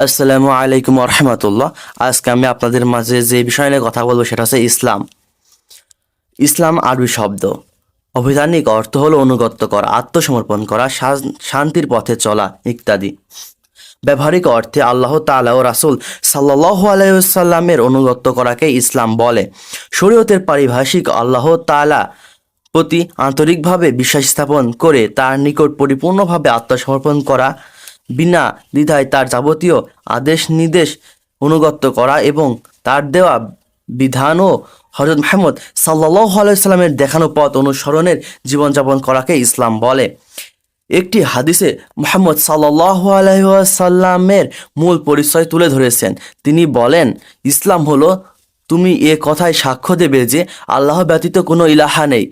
আসসালামু আলাইকুম রহমতুল্লাহ। আজকে আমি আপনাদের মাঝে যে বিষয় নিয়ে কথা বলব সেটা হচ্ছে ইসলাম। ইসলাম আরবি শব্দ। অভিধানিক অর্থ হলো অনুগত্য করা, আত্মসমর্পণ করা, শান- শান্তির পথে চলা ইত্যাদি। ব্যবহারিক অর্থে আল্লাহ তাআলা ও রাসূল সাল্লাহ আলাইসাল্লামের অনুগত্য করাকে ইসলাম বলে। শরীয়তের পারিভাষিক আল্লাহ তাআলা প্রতি আন্তরিকভাবে বিশ্বাস স্থাপন করে তার নিকট পরিপূর্ণভাবে আত্মসমর্পণ করা বিনা দ্বিধায় তার যাবতীয় আদেশ নির্দেশ অনুগত্য করা এবং তার দেওয়া বিধান ও হজরত মাহমদ সাল্লাহ আলাইসাল্লামের দেখানো পথ অনুসরণের জীবনযাপন করাকে ইসলাম বলে। একটি হাদিসে মোহাম্মদ সাল্লাহ আলাইসাল্লামের মূল পরিচয় তুলে ধরেছেন। তিনি বলেন, ইসলাম হলো তুমি এ কথায় সাক্ষ্য দেবে যে আল্লাহ ব্যতীত কোনো ইলাহা নেই।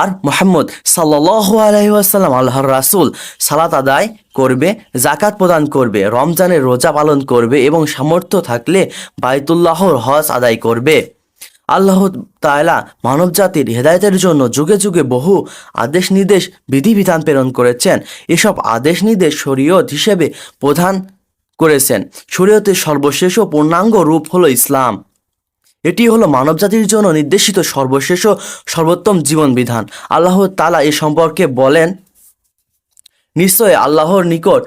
আর মোহাম্মদ সাল্লাহ আলাইসাল্লাম আল্লাহর রাসূল, সালাত আদায় করবে জাকাত প্রদান করবে, রমজানের রোজা পালন করবে এবং সামর্থ্য থাকলে বাইতুল্লাহর হজ আদায় করবে। আল্লাহ তাআলা মানব জাতির হেদায়তের জন্য যুগে যুগে বহু আদেশ নির্দেশ বিধিবিধান প্রেরণ করেছেন। এসব আদেশ নির্দেশ শরীয়ত হিসেবে প্রধান করেছেন। শরীয়তের সর্বশেষ ও পূর্ণাঙ্গ রূপ হলো ইসলাম। এটি হলো মানবজাতির জন্য নির্দেশিত সর্বশেষ ও সর্বোত্তম জীবন বিধান আল্লাহ তালা এ সম্পর্কে বলেন নিশ্চয় আল্লাহর নিকট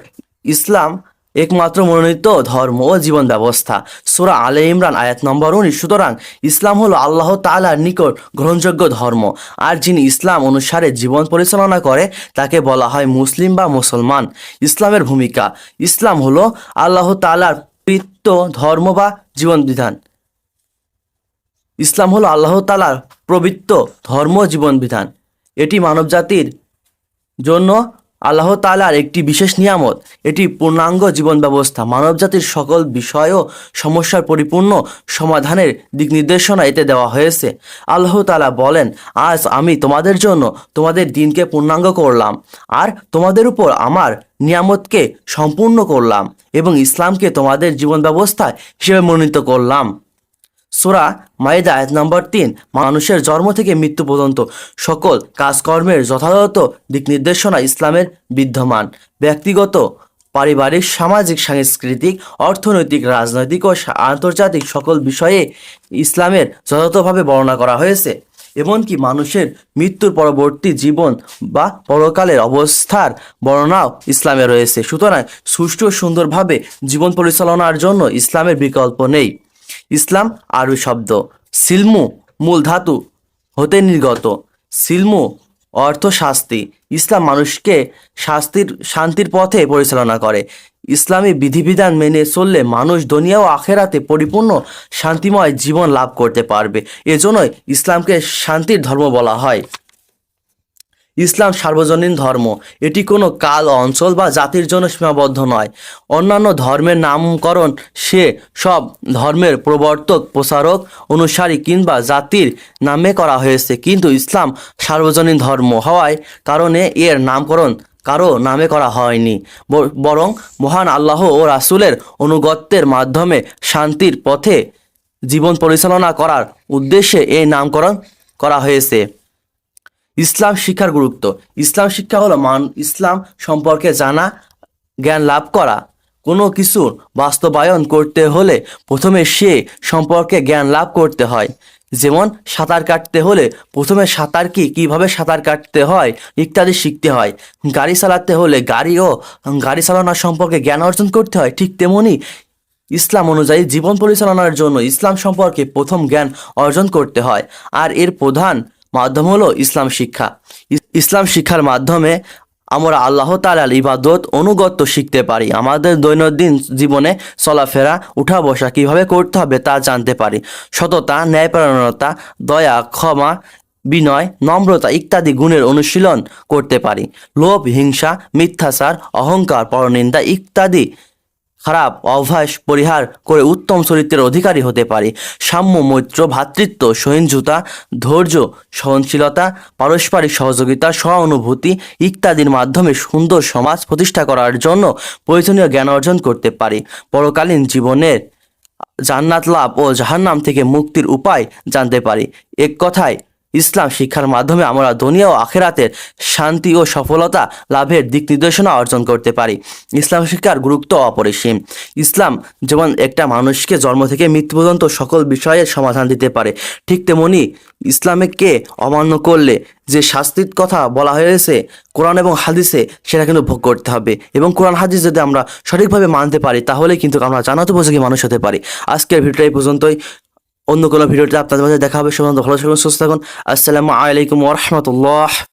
ইসলাম একমাত্র মনোনীত ধর্ম ও জীবন ব্যবস্থা। সুরা আলে ইমরান আয়াত নম্বর উনিশ। সুতরাং ইসলাম হলো আল্লাহ তালার নিকট গ্রহণযোগ্য ধর্ম। আর যিনি ইসলাম অনুসারে জীবন পরিচালনা করে, তাকে বলা হয় মুসলিম বা মুসলমান। ইসলামের ভূমিকা, ইসলাম হলো আল্লাহ তালার প্রীত ধর্ম বা জীবন বিধান ইসলাম হলো আল্লাহ তাআলার পবিত্র ধর্ম জীবন বিধান। এটি মানবজাতির জন্য আল্লাহ তাআলার একটি বিশেষ নিয়ামত। এটি পূর্ণাঙ্গ জীবন ব্যবস্থা। মানবজাতির সকল বিষয় ও সমস্যার পরিপূর্ণ সমাধানের দিক নির্দেশনা এতে দেওয়া হয়েছে। আল্লাহ তাআলা বলেন, আজ আমি তোমাদের জন্য তোমাদের দিনকে পূর্ণাঙ্গ করলাম আর তোমাদের উপর আমার নিয়ামতকে সম্পূর্ণ করলাম এবং ইসলামকে তোমাদের জীবন ব্যবস্থা হিসেবে মনোনীত করলাম। সোরা মায়েদা আয়াত নম্বর তিন, মানুষের জন্ম থেকে মৃত্যু পর্যন্ত সকল কাজকর্মের যথাযথ দিক নির্দেশনা ইসলামের বিদ্যমান। ব্যক্তিগত, পারিবারিক, সামাজিক, সাংস্কৃতিক, অর্থনৈতিক, রাজনৈতিক ও আন্তর্জাতিক সকল বিষয়ে ইসলামের যথাযথভাবে বর্ণনা করা হয়েছে। এমনকি মানুষের মৃত্যুর পরবর্তী জীবন বা পরকালের অবস্থার বর্ণনাও ইসলামে রয়েছে। সুতরাং সুষ্ঠু সুন্দরভাবে জীবন পরিচালনার জন্য ইসলামের বিকল্প নেই। ইসলাম আরবি শব্দ। সিলমু মূল ধাতু হতে নির্গত। সিলমু অর্থ শাস্তি। ইসলাম মানুষকে শাস্তির, শান্তির পথে পরিচালনা করে। ইসলামী বিধিবিধান মেনে চললে মানুষ দুনিয়া ও আখেরাতে পরিপূর্ণ, শান্তিময় জীবন লাভ করতে পারবে। এজন্যই ইসলামকে শান্তির ধর্ম বলা হয়। ইসলাম সার্বজনীন ধর্ম। এটি কোনো কাল অঞ্চল বা জাতির জন্য সীমাবদ্ধ নয়। অন্যান্য ধর্মের নামকরণ সে সব ধর্মের প্রবর্তক প্রসারক অনুসারী কিংবা জাতির নামে করা হয়েছে। কিন্তু ইসলাম সার্বজনীন ধর্ম হওয়ায় কারণে এর নামকরণ কারও নামে করা হয়নি। বরং মহান আল্লাহ ও রাসুলের অনুগত্যের মাধ্যমে শান্তির পথে জীবন পরিচালনা করার উদ্দেশ্যে এই নামকরণ করা হয়েছে। ইসলাম শিক্ষার গুরুত্ব। ইসলাম শিক্ষা হলো মান, ইসলাম সম্পর্কে জানা, জ্ঞান লাভ করা। কোনো কিছুর বাস্তবায়ন করতে হলে প্রথমে সে সম্পর্কে জ্ঞান লাভ করতে হয়। যেমন সাঁতার কাটতে হলে প্রথমে সাঁতার কি কীভাবে সাঁতার কাটতে হয় ইত্যাদি শিখতে হয়। গাড়ি চালাতে হলে গাড়ি ও গাড়ি চালানোর সম্পর্কে জ্ঞান অর্জন করতে হয়, ঠিক তেমনি ইসলাম অনুযায়ী জীবন পরিচালনার জন্য ইসলাম সম্পর্কে প্রথম জ্ঞান অর্জন করতে হয়। আর এর প্রধান মাধ্যম হলো ইসলাম শিক্ষা। ইসলাম শিক্ষার মাধ্যমে আমরা আল্লাহ তালার ইবাদত অনুগত্য শিখতে পারি। আমাদের দৈনন্দিন জীবনে চলাফেরা উঠা বসা কীভাবে করতে হবে তা জানতে পারি। সততা ন্যায়পরায়ণতা দয়া, ক্ষমা, বিনয়, নম্রতা ইত্যাদি গুণের অনুশীলন করতে পারি। লোভ, হিংসা, মিথ্যাচার, অহংকার, পরনিন্দা ইত্যাদি খারাপ, অভ্যাস, পরিহার করে উত্তম চরিত্রের অধিকারী হতে পারি। সাম্য, মৈত্র, ভ্রাতৃত্ব সহিঞ্জুতা ধৈর্য, সহনশীলতা, পারস্পরিক সহযোগিতা, সহানুভূতি ইত্যাদির মাধ্যমে সুন্দর সমাজ প্রতিষ্ঠা করার জন্য প্রয়োজনীয় জ্ঞান অর্জন করতে পারি। পরকালীন জীবনের জান্নাত লাভ ও জাহান্নাম থেকে মুক্তির উপায় জানতে পারি। এক কথায় ইসলাম শিক্ষার মাধ্যমে আমরা দুনিয়া ও আখেরাতের শান্তি ও সফলতা লাভের দিক নির্দেশনা অর্জন করতে পারি। ইসলাম শিক্ষার গুরুত্ব অপরিসীম। ইসলাম যেমন একটা মানুষকে জন্ম থেকে মৃত্যু পর্যন্ত সকল বিষয়ের সমাধান দিতে পারে, ঠিক তেমনি ইসলামকে অমান্য করলে যে শাস্তির কথা বলা হয়েছে কোরআন এবং হাদিসে, সেটা কিন্তু ভোগ করতে হবে। এবং কোরআন হাদিস যদি আমরা সঠিকভাবে মানতে পারি, তাহলে কিন্তু আমরা জানাতে উপযোগী মানুষ হতে পারি। আজকের ভিডিওটা এই পর্যন্তই। অন্য কোনো ভিডিওতে আপনাদের মাঝে দেখা হবে। সুন্দর ভালো থাকুন, সুস্থ থাকুন। আসসালামু আলাইকুম ওরহমতুল্লাহ